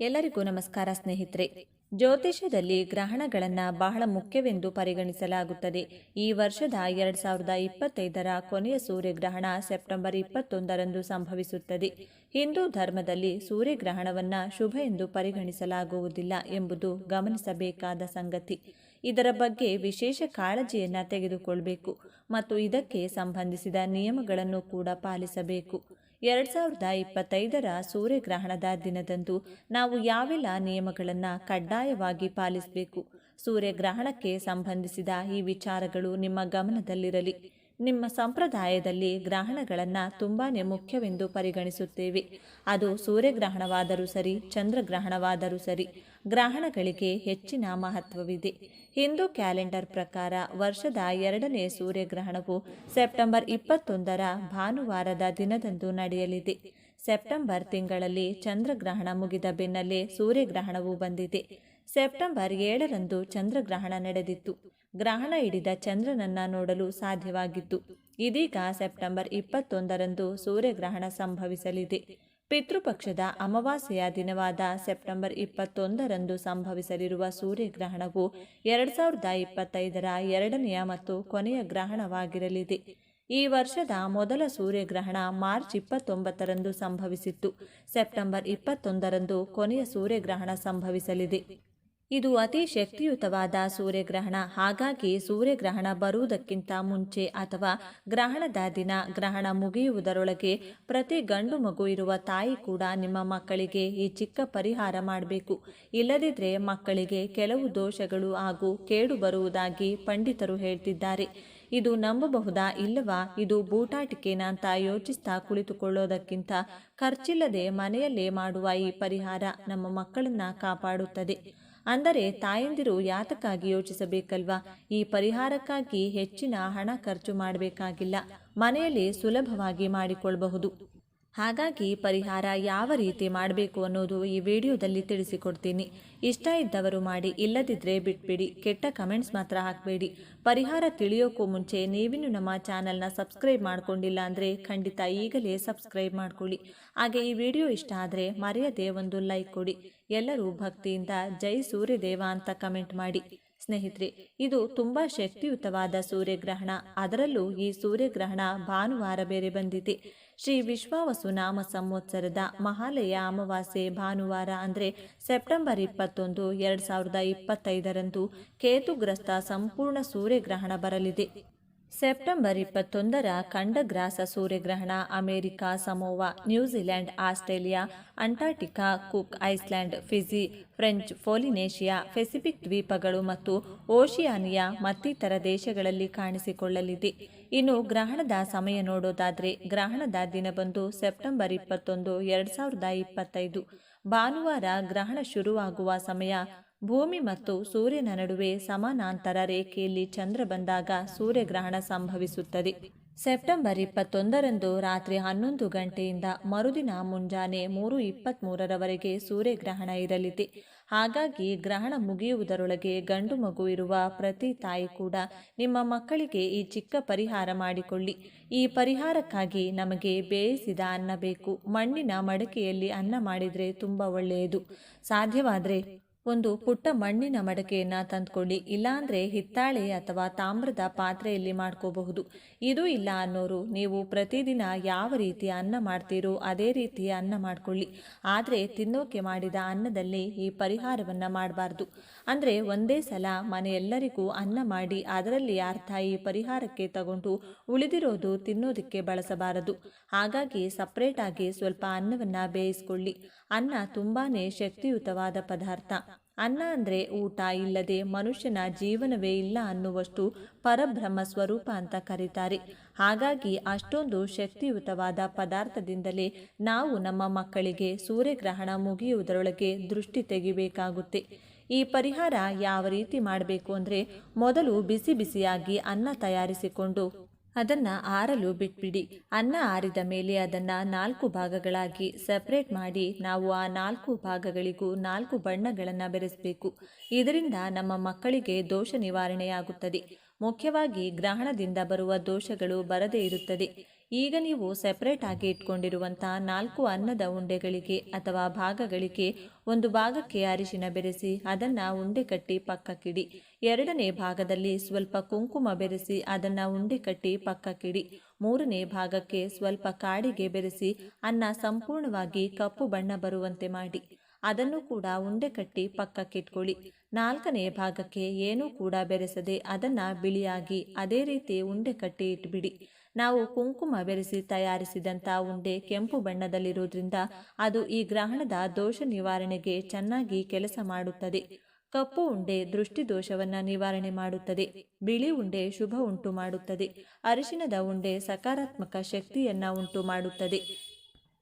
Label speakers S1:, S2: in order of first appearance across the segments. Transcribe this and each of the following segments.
S1: ಎಲ್ಲರಿಗೂ ನಮಸ್ಕಾರ ಸ್ನೇಹಿತರೆ. ಜ್ಯೋತಿಷ್ಯದಲ್ಲಿ ಗ್ರಹಣಗಳನ್ನು ಬಹಳ ಮುಖ್ಯವೆಂದು ಪರಿಗಣಿಸಲಾಗುತ್ತದೆ. ಈ ವರ್ಷದ ಎರಡ್ ಸಾವಿರದ ಇಪ್ಪತ್ತೈದರ ಕೊನೆಯ ಸೂರ್ಯಗ್ರಹಣ ಸೆಪ್ಟೆಂಬರ್ ಇಪ್ಪತ್ತೊಂದರಂದು ಸಂಭವಿಸುತ್ತದೆ. ಹಿಂದೂ ಧರ್ಮದಲ್ಲಿ ಸೂರ್ಯಗ್ರಹಣವನ್ನು ಶುಭ ಎಂದು ಪರಿಗಣಿಸಲಾಗುವುದಿಲ್ಲ ಎಂಬುದು ಗಮನಿಸಬೇಕಾದ ಸಂಗತಿ. ಇದರ ಬಗ್ಗೆ ವಿಶೇಷ ಕಾಳಜಿಯನ್ನು ತೆಗೆದುಕೊಳ್ಳಬೇಕು ಮತ್ತು ಇದಕ್ಕೆ ಸಂಬಂಧಿಸಿದ ನಿಯಮಗಳನ್ನು ಕೂಡ ಪಾಲಿಸಬೇಕು. ಎರಡ್ ಸಾವಿರದ ಇಪ್ಪತ್ತೈದರ ಸೂರ್ಯಗ್ರಹಣದ ದಿನದಂದು ನಾವು ಯಾವೆಲ್ಲ ನಿಯಮಗಳನ್ನು ಕಡ್ಡಾಯವಾಗಿ ಪಾಲಿಸಬೇಕು? ಸೂರ್ಯಗ್ರಹಣಕ್ಕೆ ಸಂಬಂಧಿಸಿದ ಈ ವಿಚಾರಗಳು ನಿಮ್ಮ ಗಮನದಲ್ಲಿರಲಿ. ನಿಮ್ಮ ಸಂಪ್ರದಾಯದಲ್ಲಿ ಗ್ರಹಣಗಳನ್ನು ತುಂಬಾ ಮುಖ್ಯವೆಂದು ಪರಿಗಣಿಸುತ್ತೇವೆ. ಅದು ಸೂರ್ಯಗ್ರಹಣವಾದರೂ ಸರಿ, ಚಂದ್ರಗ್ರಹಣವಾದರೂ ಸರಿ. ಗ್ರಹಣಗಳಿಗೆ ಹೆಚ್ಚಿನ ಮಹತ್ವವಿದೆ. ಹಿಂದೂ ಕ್ಯಾಲೆಂಡರ್ ಪ್ರಕಾರ ವರ್ಷದ ಎರಡನೇ ಸೂರ್ಯಗ್ರಹಣವು ಸೆಪ್ಟೆಂಬರ್ ಇಪ್ಪತ್ತೊಂದರ ಭಾನುವಾರದ ದಿನದಂದು ನಡೆಯಲಿದೆ. ಸೆಪ್ಟೆಂಬರ್ ತಿಂಗಳಲ್ಲಿ ಚಂದ್ರಗ್ರಹಣ ಮುಗಿದ ಬೆನ್ನಲ್ಲೇ ಸೂರ್ಯಗ್ರಹಣವು ಬಂದಿದೆ. ಸೆಪ್ಟೆಂಬರ್ ಏಳರಂದು ಚಂದ್ರಗ್ರಹಣ ನಡೆದಿತ್ತು. ಗ್ರಹಣ ಹಿಡಿದ ಚಂದ್ರನನ್ನ ನೋಡಲು ಸಾಧ್ಯವಾಗಿತ್ತು. ಇದೀಗ ಸೆಪ್ಟೆಂಬರ್ ಇಪ್ಪತ್ತೊಂದರಂದು ಸೂರ್ಯಗ್ರಹಣ ಸಂಭವಿಸಲಿದೆ. ಪಿತೃಪಕ್ಷದ ಅಮಾವಾಸ್ಯೆಯ ದಿನವಾದ ಸೆಪ್ಟೆಂಬರ್ ಇಪ್ಪತ್ತೊಂದರಂದು ಸಂಭವಿಸಲಿರುವ ಸೂರ್ಯಗ್ರಹಣವು ಎರಡು ಸಾವಿರದ ಇಪ್ಪತ್ತೈದರ ಎರಡನೆಯ ಮತ್ತು ಕೊನೆಯ ಗ್ರಹಣವಾಗಿರಲಿದೆ. ಈ ವರ್ಷದ ಮೊದಲ ಸೂರ್ಯಗ್ರಹಣ ಮಾರ್ಚ್ ಇಪ್ಪತ್ತೊಂಬತ್ತರಂದು ಸಂಭವಿಸಿತ್ತು. ಸೆಪ್ಟೆಂಬರ್ ಇಪ್ಪತ್ತೊಂದರಂದು ಕೊನೆಯ ಸೂರ್ಯಗ್ರಹಣ ಸಂಭವಿಸಲಿದೆ. ಇದು ಅತಿ ಶಕ್ತಿಯುತವಾದ ಸೂರ್ಯಗ್ರಹಣ. ಹಾಗಾಗಿ ಸೂರ್ಯಗ್ರಹಣ ಬರುವುದಕ್ಕಿಂತ ಮುಂಚೆ ಅಥವಾ ಗ್ರಹಣದ ದಿನ, ಗ್ರಹಣ ಮುಗಿಯುವುದರೊಳಗೆ ಪ್ರತಿ ಗಂಡು ಮಗು ಇರುವ ತಾಯಿ ಕೂಡ ನಿಮ್ಮ ಮಕ್ಕಳಿಗೆ ಈ ಚಿಕ್ಕ ಪರಿಹಾರ ಮಾಡಬೇಕು. ಇಲ್ಲದಿದ್ದರೆ ಮಕ್ಕಳಿಗೆ ಕೆಲವು ದೋಷಗಳು ಹಾಗೂ ಕೇಡು ಬರುವುದಾಗಿ ಪಂಡಿತರು ಹೇಳ್ತಿದ್ದಾರೆ. ಇದು ನಂಬಬಹುದಾ ಇಲ್ಲವಾ? ಇದು ಬೂಟಾಟಿಕೆನಾ ಅಂತ ಯೋಚಿಸ್ತಾ ಕುಳಿತುಕೊಳ್ಳೋದಕ್ಕಿಂತ ಖರ್ಚಿಲ್ಲದೆ ಮನೆಯಲ್ಲೇ ಮಾಡುವ ಈ ಪರಿಹಾರ ನಮ್ಮ ಮಕ್ಕಳನ್ನ ಕಾಪಾಡುತ್ತದೆ. ಅಂದರೆ ತಾಯಂದಿರು ಯಾತಕ್ಕಾಗಿ ಯೋಚಿಸಬೇಕಲ್ವಾ? ಈ ಪರಿಹಾರಕ್ಕಾಗಿ ಹೆಚ್ಚಿನ ಹಣ ಖರ್ಚು ಮಾಡಬೇಕಾಗಿಲ್ಲ. ಮನೆಯಲ್ಲಿ ಸುಲಭವಾಗಿ ಮಾಡಿಕೊಳ್ಳಬಹುದು ಹಾಗಾಗಿ ಪರಿಹಾರ ಯಾವ ರೀತಿ ಮಾಡಬೇಕು ಅನ್ನೋದು ಈ ವಿಡಿಯೋದಲ್ಲಿ ತಿಳಿಸಿಕೊಡ್ತೀನಿ. ಇಷ್ಟ ಇದ್ದವರು ಮಾಡಿ ಇಲ್ಲದಿದ್ದರೆ ಬಿಟ್ಬಿಡಿ. ಕೆಟ್ಟ ಕಮೆಂಟ್ಸ್ ಮಾತ್ರ ಹಾಕಬೇಡಿ. ಪರಿಹಾರ ತಿಳಿಯೋಕ್ಕೂ ಮುಂಚೆ ನೀವಿನ್ನು ನಮ್ಮ ಚಾನಲ್ನ ಸಬ್ಸ್ಕ್ರೈಬ್ ಮಾಡ್ಕೊಂಡಿಲ್ಲ ಅಂದರೆ ಖಂಡಿತ ಈಗಲೇ ಸಬ್ಸ್ಕ್ರೈಬ್ ಮಾಡ್ಕೊಳ್ಳಿ. ಹಾಗೆ ಈ ವಿಡಿಯೋ ಇಷ್ಟ ಆದರೆ ಮರೆಯದೆ ಒಂದು ಲೈಕ್ ಕೊಡಿ. ಎಲ್ಲರೂ ಭಕ್ತಿಯಿಂದ ಜೈ ಸೂರ್ಯದೇವ ಅಂತ ಕಮೆಂಟ್ ಮಾಡಿ. ಸ್ನೇಹಿತರೆ, ಇದು ತುಂಬಾ ಶಕ್ತಿಯುತವಾದ ಸೂರ್ಯಗ್ರಹಣ. ಅದರಲ್ಲೂ ಈ ಸೂರ್ಯಗ್ರಹಣ ಭಾನುವಾರ ಬೇರೆ ಬಂದಿದೆ. ಶ್ರೀ ವಿಶ್ವಾವಸು ನಾಮ ಸಂವತ್ಸರದ ಮಹಾಲಯ ಅಮಾವಾಸ್ಯೆ ಭಾನುವಾರ ಅಂದರೆ ಸೆಪ್ಟೆಂಬರ್ ಇಪ್ಪತ್ತೊಂದು ಎರಡು ಸಾವಿರದ ಇಪ್ಪತ್ತೈದರಂದು ಕೇತುಗ್ರಸ್ತ ಸಂಪೂರ್ಣ ಸೂರ್ಯಗ್ರಹಣ ಬರಲಿದೆ. ಸೆಪ್ಟೆಂಬರ್ ಇಪ್ಪತ್ತೊಂದರ ಖಂಡಗ್ರಾಸ ಸೂರ್ಯಗ್ರಹಣ, America, Samoa New Zealand Australia Antarctica Cook, Island, Fiji, French Polynesia Pacific ದ್ವೀಪಗಳು ಮತ್ತು ಓಷಿಯಾನಿಯಾ ಮತ್ತಿತರ ದೇಶಗಳಲ್ಲಿ ಕಾಣಿಸಿಕೊಳ್ಳಲಿದೆ. ಇನ್ನು ಗ್ರಹಣದ ಸಮಯ ನೋಡೋದಾದರೆ ಗ್ರಹಣದ ದಿನ ಬಂದು ಸೆಪ್ಟೆಂಬರ್ ಇಪ್ಪತ್ತೊಂದು, ಎರಡು ಸಾವಿರದ ಇಪ್ಪತ್ತೈದು. ಭಾನುವಾರ ಗ್ರಹಣ ಶುರುವಾಗುವ ಸಮಯ ಭೂಮಿ ಮತ್ತು ಸೂರ್ಯನ ನಡುವೆ ಸಮಾನಾಂತರ ರೇಖೆಯಲ್ಲಿ ಚಂದ್ರ ಬಂದಾಗ ಸೂರ್ಯಗ್ರಹಣ ಸಂಭವಿಸುತ್ತದೆ. ಸೆಪ್ಟೆಂಬರ್ ಇಪ್ಪತ್ತೊಂದರಂದು ರಾತ್ರಿ ಹನ್ನೊಂದು ಗಂಟೆಯಿಂದ ಮರುದಿನ ಮುಂಜಾನೆ ಮೂರು ಇಪ್ಪತ್ತ್ಮೂರರವರೆಗೆ ಸೂರ್ಯಗ್ರಹಣ ಇರಲಿದೆ. ಹಾಗಾಗಿ ಗ್ರಹಣ ಮುಗಿಯುವುದರೊಳಗೆ ಗಂಡು ಮಗು ಇರುವ ಪ್ರತಿ ತಾಯಿ ಕೂಡ ನಿಮ್ಮ ಮಕ್ಕಳಿಗೆ ಈ ಚಿಕ್ಕ ಪರಿಹಾರ ಮಾಡಿಕೊಳ್ಳಿ. ಈ ಪರಿಹಾರಕ್ಕಾಗಿ ನಮಗೆ ಬೇಯಿಸಿದ ಅನ್ನ ಬೇಕು. ಮಣ್ಣಿನ ಮಡಕೆಯಲ್ಲಿ ಅನ್ನ ಮಾಡಿದರೆ ತುಂಬ ಒಳ್ಳೆಯದು. ಸಾಧ್ಯವಾದರೆ ಒಂದು ಪುಟ್ಟ ಮಣ್ಣಿನ ಮಡಕೆಯನ್ನು ತಂದ್ಕೊಳ್ಳಿ, ಇಲ್ಲಾಂದರೆ ಹಿತ್ತಾಳೆ ಅಥವಾ ತಾಮ್ರದ ಪಾತ್ರೆಯಲ್ಲಿ ಮಾಡ್ಕೋಬಹುದು. ಇದು ಇಲ್ಲ ಅನ್ನೋರು, ನೀವು ಪ್ರತಿದಿನ ಯಾವ ರೀತಿ ಅನ್ನ ಮಾಡ್ತೀರೋ ಅದೇ ರೀತಿ ಅನ್ನ ಮಾಡ್ಕೊಳ್ಳಿ. ಆದರೆ ತಿನ್ನೋಕೆ ಮಾಡಿದ ಅನ್ನದಲ್ಲಿ ಈ ಪರಿಹಾರವನ್ನು ಮಾಡಬಾರ್ದು. ಅಂದರೆ ಒಂದೇ ಸಲ ಮನೆಯೆಲ್ಲರಿಗೂ ಅನ್ನ ಮಾಡಿ ಅದರಲ್ಲಿ ಅರ್ಥ ಈ ಪರಿಹಾರಕ್ಕೆ ತಗೊಂಡು ಉಳಿದಿರೋದು ತಿನ್ನೋದಕ್ಕೆ ಬಳಸಬಾರದು. ಹಾಗಾಗಿ ಸಪ್ರೇಟಾಗಿ ಸ್ವಲ್ಪ ಅನ್ನವನ್ನು ಬೇಯಿಸ್ಕೊಳ್ಳಿ. ಅನ್ನ ತುಂಬಾ ಶಕ್ತಿಯುತವಾದ ಪದಾರ್ಥ. ಅನ್ನ ಅಂದರೆ ಊಟ ಇಲ್ಲದೆ ಮನುಷ್ಯನ ಜೀವನವೇ ಇಲ್ಲ ಅನ್ನುವಷ್ಟು ಪರಬ್ರಹ್ಮ ಸ್ವರೂಪ ಅಂತ ಕರೀತಾರೆ. ಹಾಗಾಗಿ ಅಷ್ಟೊಂದು ಶಕ್ತಿಯುತವಾದ ಪದಾರ್ಥದಿಂದಲೇ ನಾವು ನಮ್ಮ ಮಕ್ಕಳಿಗೆ ಸೂರ್ಯಗ್ರಹಣ ಮುಗಿಯುವುದರೊಳಗೆ ದೃಷ್ಟಿ ತೆಗಿಬೇಕಾಗುತ್ತೆ. ಈ ಪರಿಹಾರ ಯಾವ ರೀತಿ ಮಾಡಬೇಕು ಅಂದರೆ ಮೊದಲು ಬಿಸಿ ಬಿಸಿಯಾಗಿ ಅನ್ನ ತಯಾರಿಸಿಕೊಂಡು ಅದನ್ನು ಆರಲು ಬಿಟ್ಬಿಡಿ. ಅನ್ನ ಆರಿದ ಮೇಲೆ ಅದನ್ನು ನಾಲ್ಕು ಭಾಗಗಳಾಗಿ ಸಪ್ರೇಟ್ ಮಾಡಿ ನಾವು ಆ ನಾಲ್ಕು ಭಾಗಗಳಿಗೂ ನಾಲ್ಕು ಬಣ್ಣಗಳನ್ನು ಬೆರೆಸಬೇಕು. ಇದರಿಂದ ನಮ್ಮ ಮಕ್ಕಳಿಗೆ ದೋಷ ನಿವಾರಣೆಯಾಗುತ್ತದೆ. ಮುಖ್ಯವಾಗಿ ಗ್ರಹಣದಿಂದ ಬರುವ ದೋಷಗಳು ಬರದೇ ಇರುತ್ತದೆ. ಈಗ ನೀವು ಸೆಪರೇಟ್ ಆಗಿ ಇಟ್ಕೊಂಡಿರುವಂತಹ ನಾಲ್ಕು ಅನ್ನದ ಉಂಡೆಗಳಿಗೆ ಅಥವಾ ಭಾಗಗಳಿಗೆ ಒಂದು ಭಾಗಕ್ಕೆ ಅರಿಶಿನ ಬೆರೆಸಿ ಅದನ್ನು ಉಂಡೆ ಕಟ್ಟಿ ಪಕ್ಕಕ್ಕಿಡಿ. ಎರಡನೇ ಭಾಗದಲ್ಲಿ ಸ್ವಲ್ಪ ಕುಂಕುಮ ಬೆರೆಸಿ ಅದನ್ನು ಉಂಡೆ ಕಟ್ಟಿ ಪಕ್ಕಕ್ಕಿಡಿ. ಮೂರನೇ ಭಾಗಕ್ಕೆ ಸ್ವಲ್ಪ ಕಾಡಿಗೆ ಬೆರೆಸಿ ಅನ್ನ ಸಂಪೂರ್ಣವಾಗಿ ಕಪ್ಪು ಬಣ್ಣ ಬರುವಂತೆ ಮಾಡಿ. ಅದನ್ನು ಕೂಡ ಉಂಡೆ ಕಟ್ಟಿ ಪಕ್ಕಕ್ಕಿಟ್ಕೊಳ್ಳಿ. ನಾಲ್ಕನೇ ಭಾಗಕ್ಕೆ ಏನೂ ಕೂಡ ಬೆರೆಸದೆ ಅದನ್ನ ಬಿಳಿಯಾಗಿ ಅದೇ ರೀತಿ ಉಂಡೆ ಕಟ್ಟಿ ಇಟ್ಬಿಡಿ. ನಾವು ಕುಂಕುಮ ಬೆರೆಸಿ ತಯಾರಿಸಿದಂಥ ಉಂಡೆ ಕೆಂಪು ಬಣ್ಣದಲ್ಲಿರುವುದರಿಂದ ಅದು ಈ ಗ್ರಹಣದ ದೋಷ ನಿವಾರಣೆಗೆ ಚೆನ್ನಾಗಿ ಕೆಲಸ ಮಾಡುತ್ತದೆ. ಕಪ್ಪು ಉಂಡೆ ದೃಷ್ಟಿ ದೋಷವನ್ನ ನಿವಾರಣೆ ಮಾಡುತ್ತದೆ. ಬಿಳಿ ಉಂಡೆ ಶುಭ ಉಂಟು ಮಾಡುತ್ತದೆ. ಅರಿಶಿಣದ ಉಂಡೆ ಸಕಾರಾತ್ಮಕ ಶಕ್ತಿಯನ್ನು ಉಂಟು ಮಾಡುತ್ತದೆ.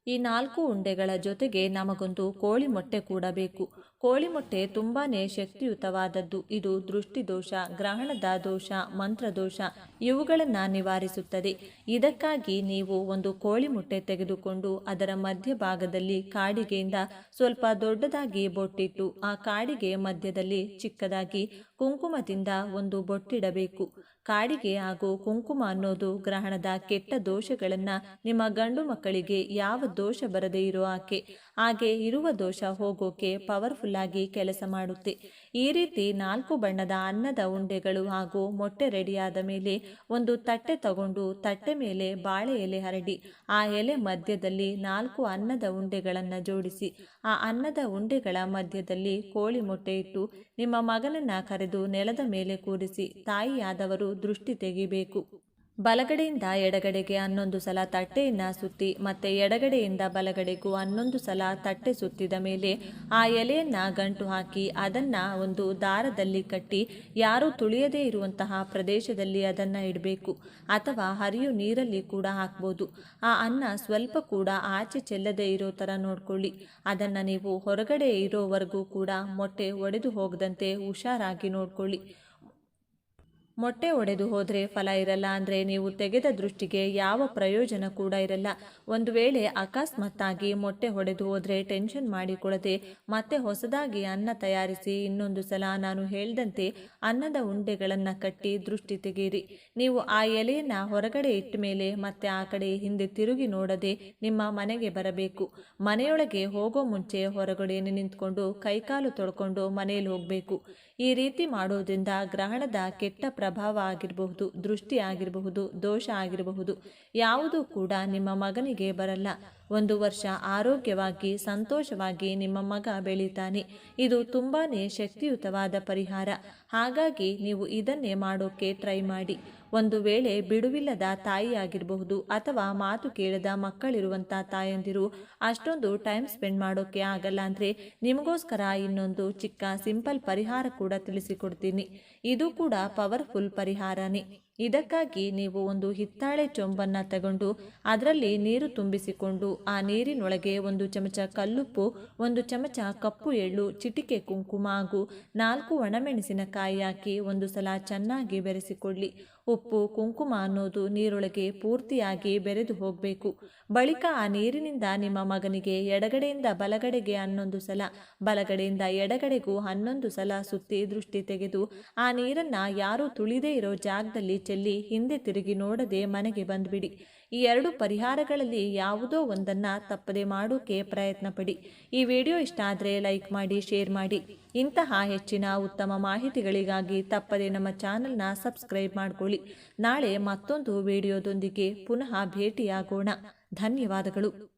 S1: ಈ ನಾಲ್ಕು ಉಂಡೆಗಳ ಜೊತೆಗೆ ನಮಗೊಂದು ಕೋಳಿ ಮೊಟ್ಟೆ ಕೂಡ ಬೇಕು. ಕೋಳಿ ಮೊಟ್ಟೆ ತುಂಬಾನೇ ಶಕ್ತಿಯುತವಾದದ್ದು. ಇದು ದೃಷ್ಟಿದೋಷ, ಗ್ರಹಣದ ದೋಷ ಮಂತ್ರದೋಷ ಇವುಗಳನ್ನು ನಿವಾರಿಸುತ್ತದೆ. ಇದಕ್ಕಾಗಿ ನೀವು ಒಂದು ಕೋಳಿ ಮೊಟ್ಟೆ ತೆಗೆದುಕೊಂಡು ಅದರ ಮಧ್ಯಭಾಗದಲ್ಲಿ ಕಾಡಿಗೆಯಿಂದ ಸ್ವಲ್ಪ ದೊಡ್ಡದಾಗಿ ಬೊಟ್ಟಿಟ್ಟು, ಆ ಕಾಡಿಗೆ ಮಧ್ಯದಲ್ಲಿ ಚಿಕ್ಕದಾಗಿ ಕುಂಕುಮದಿಂದ ಒಂದು ಬೊಟ್ಟಿಡಬೇಕು. ಕಾಡಿಗೆ ಹಾಗೂ ಕುಂಕುಮ ಅನ್ನೋದು ಗ್ರಹಣದ ಕೆಟ್ಟ ದೋಷಗಳನ್ನು ನಿಮ್ಮ ಗಂಡು ಮಕ್ಕಳಿಗೆ ಯಾವ ದೋಷ ಬರದೇ ಇರೋ ಆಕೆ. ಹಾಗೆ ಇರುವ ದೋಷ ಹೋಗೋಕೆ ಪವರ್ಫುಲ್ ಆಗಿ ಕೆಲಸ ಮಾಡುತ್ತೆ. ಈ ರೀತಿ ನಾಲ್ಕು ಬಣ್ಣದ ಅನ್ನದ ಉಂಡೆಗಳು ಹಾಗೂ ಮೊಟ್ಟೆ ರೆಡಿಯಾದ ಮೇಲೆ ಒಂದು ತಟ್ಟೆ ತಗೊಂಡು ತಟ್ಟೆ ಮೇಲೆ ಬಾಳೆ ಎಲೆ ಹರಡಿ, ಆ ಎಲೆ ಮಧ್ಯದಲ್ಲಿ ನಾಲ್ಕು ಅನ್ನದ ಉಂಡೆಗಳನ್ನು ಜೋಡಿಸಿ, ಆ ಅನ್ನದ ಉಂಡೆಗಳ ಮಧ್ಯದಲ್ಲಿ ಕೋಳಿ ಮೊಟ್ಟೆ ಇಟ್ಟು ನಿಮ್ಮ ಮಗನನ್ನ ಕರೆದು ನೆಲದ ಮೇಲೆ ಕೂರಿಸಿ ತಾಯಿಯಾದವರು ದೃಷ್ಟಿ ತೆಗಿಬೇಕು. ಬಲಗಡೆಯಿಂದ ಎಡಗಡೆಗೆ ಹನ್ನೊಂದು ಸಲ ತಟ್ಟೆಯನ್ನು ಸುತ್ತಿ ಮತ್ತೆ ಎಡಗಡೆಯಿಂದ ಬಲಗಡೆಗೂ ಹನ್ನೊಂದು ಸಲ ತಟ್ಟೆ ಸುತ್ತಿದ ಮೇಲೆ ಆ ಎಲೆಯನ್ನು ಗಂಟು ಹಾಕಿ ಅದನ್ನು ಒಂದು ದಾರದಲ್ಲಿ ಕಟ್ಟಿ ಯಾರೂ ತುಳಿಯದೇ ಇರುವಂತಹ ಪ್ರದೇಶದಲ್ಲಿ ಅದನ್ನು ಇಡಬೇಕು ಅಥವಾ ಹರಿಯು ನೀರಲ್ಲಿ ಕೂಡ ಹಾಕ್ಬೋದು. ಆ ಅನ್ನ ಸ್ವಲ್ಪ ಕೂಡ ಆಚೆ ಚೆಲ್ಲದೆ ಇರೋ ಥರ ನೋಡ್ಕೊಳ್ಳಿ. ಅದನ್ನು ನೀವು ಹೊರಗಡೆ ಇರೋವರೆಗೂ ಕೂಡ ಮೊಟ್ಟೆ ಒಡೆದು ಹೋಗದಂತೆ ಹುಷಾರಾಗಿ ನೋಡ್ಕೊಳ್ಳಿ. ಮೊಟ್ಟೆ ಒಡೆದು ಹೋದರೆ ಫಲ ಇರಲ್ಲ ಅಂದರೆ ನೀವು ತೆಗೆದ ದೃಷ್ಟಿಗೆ ಯಾವ ಪ್ರಯೋಜನ ಕೂಡ ಇರಲ್ಲ. ಒಂದು ವೇಳೆ ಅಕಸ್ಮಾತ್ತಾಗಿ ಮೊಟ್ಟೆ ಹೊಡೆದು ಹೋದರೆ ಟೆನ್ಷನ್ ಮಾಡಿಕೊಳ್ಳದೆ ಮತ್ತೆ ಹೊಸದಾಗಿ ಅನ್ನ ತಯಾರಿಸಿ ಇನ್ನೊಂದು ಸಲ ನಾನು ಹೇಳಿದಂತೆ ಅನ್ನದ ಉಂಡೆಗಳನ್ನು ಕಟ್ಟಿ ದೃಷ್ಟಿ ತೆಗೆಯಿರಿ. ನೀವು ಆ ಎಲೆಯನ್ನು ಹೊರಗಡೆ ಇಟ್ಟ ಮೇಲೆ ಮತ್ತೆ ಆ ಕಡೆ ಹಿಂದೆ ತಿರುಗಿ ನೋಡದೆ ನಿಮ್ಮ ಮನೆಗೆ ಬರಬೇಕು. ಮನೆಯೊಳಗೆ ಹೋಗೋ ಮುಂಚೆ ಹೊರಗಡೆ ನಿಂತ್ಕೊಂಡು ಕೈಕಾಲು ತೊಳ್ಕೊಂಡು ಮನೆಯಲ್ಲಿ ಹೋಗಬೇಕು. ಈ ರೀತಿ ಮಾಡೋದ್ರಿಂದ ಗ್ರಹಣದ ಕೆಟ್ಟ ಪ್ರಭಾವ ಆಗಿರಬಹುದು, ದೃಷ್ಟಿ ಆಗಿರಬಹುದು, ದೋಷ ಆಗಿರಬಹುದು, ಯಾವುದೂ ಕೂಡ ನಿಮ್ಮ ಮಗನಿಗೆ ಬರಲ್ಲ. ಒಂದು ವರ್ಷ ಆರೋಗ್ಯವಾಗಿ, ಸಂತೋಷವಾಗಿ ನಿಮ್ಮ ಮಗ ಬೆಳೀತಾನೆ. ಇದು ತುಂಬಾನೇ ಶಕ್ತಿಯುತವಾದ ಪರಿಹಾರ. ಹಾಗಾಗಿ ನೀವು ಇದನ್ನೇ ಮಾಡೋಕ್ಕೆ ಟ್ರೈ ಮಾಡಿ. ಒಂದು ವೇಳೆ ಬಿಡುವಿಲ್ಲದ ತಾಯಿಯಾಗಿರಬಹುದು ಅಥವಾ ಮಾತು ಕೇಳದ ಮಕ್ಕಳಿರುವಂಥ ತಾಯಂದಿರು ಅಷ್ಟೊಂದು ಟೈಮ್ ಸ್ಪೆಂಡ್ ಮಾಡೋಕ್ಕೆ ಆಗಲ್ಲ ಅಂದರೆ ನಿಮಗೋಸ್ಕರ ಇನ್ನೊಂದು ಚಿಕ್ಕ ಸಿಂಪಲ್ ಪರಿಹಾರ ಕೂಡ ತಿಳಿಸಿಕೊಡ್ತೀನಿ. ಇದು ಕೂಡ ಪವರ್ಫುಲ್ ಪರಿಹಾರನೇ. ಇದಕ್ಕಾಗಿ ನೀವು ಒಂದು ಹಿತ್ತಾಳೆ ಚೊಂಬನ್ನು ತಗೊಂಡು ಅದರಲ್ಲಿ ನೀರು ತುಂಬಿಸಿಕೊಂಡು ಆ ನೀರಿನೊಳಗೆ ಒಂದು ಚಮಚ ಕಲ್ಲುಪ್ಪು, ಒಂದು ಚಮಚ ಕಪ್ಪು ಎಳ್ಳು, ಚಿಟಿಕೆ ಕುಂಕುಮ ಹಾಗೂ ನಾಲ್ಕು ಒಣಮೆಣಸಿನಕಾಯಿ ಹಾಕಿ ಒಂದು ಸಲ ಚೆನ್ನಾಗಿ ಬೆರೆಸಿಕೊಳ್ಳಿ. ಉಪ್ಪು, ಕುಂಕುಮ ಅನ್ನೋದು ನೀರೊಳಗೆ ಪೂರ್ತಿಯಾಗಿ ಬೆರೆದು ಹೋಗಬೇಕು. ಬಳಿಕ ಆ ನೀರಿನಿಂದ ನಿಮ್ಮ ಮಗನಿಗೆ ಎಡಗಡೆಯಿಂದ ಬಲಗಡೆಗೆ ಹನ್ನೊಂದು ಸಲ, ಬಲಗಡೆಯಿಂದ ಎಡಗಡೆಗೂ ಹನ್ನೊಂದು ಸಲ ಸುತ್ತಿ ದೃಷ್ಟಿ ತೆಗೆದು ಆ ನೀರನ್ನ ಯಾರೂ ತುಳಿದೇ ಇರೋ ಜಾಗದಲ್ಲಿ ಚೆಲ್ಲಿ ಹಿಂದೆ ತಿರುಗಿ ನೋಡದೆ ಮನೆಗೆ ಬಂದ್ಬಿಡಿ. ಈ ಎರಡು ಪರಿಹಾರಗಳಲ್ಲಿ ಯಾವುದೋ ಒಂದನ್ನು ತಪ್ಪದೆ ಮಾಡೋಕೆ ಪ್ರಯತ್ನ ಪಡಿ ಈ ವಿಡಿಯೋ ಇಷ್ಟ ಆದರೆ ಲೈಕ್ ಮಾಡಿ, ಶೇರ್ ಮಾಡಿ. ಇಂತಹ ಹೆಚ್ಚಿನ ಉತ್ತಮ ಮಾಹಿತಿಗಳಿಗಾಗಿ ತಪ್ಪದೆ ನಮ್ಮ ಚಾನಲ್ನ ಸಬ್ಸ್ಕ್ರೈಬ್ ಮಾಡಿಕೊಳ್ಳಿ. ನಾಳೆ ಮತ್ತೊಂದು ವಿಡಿಯೋದೊಂದಿಗೆ ಪುನಃ ಭೇಟಿಯಾಗೋಣ. ಧನ್ಯವಾದಗಳು.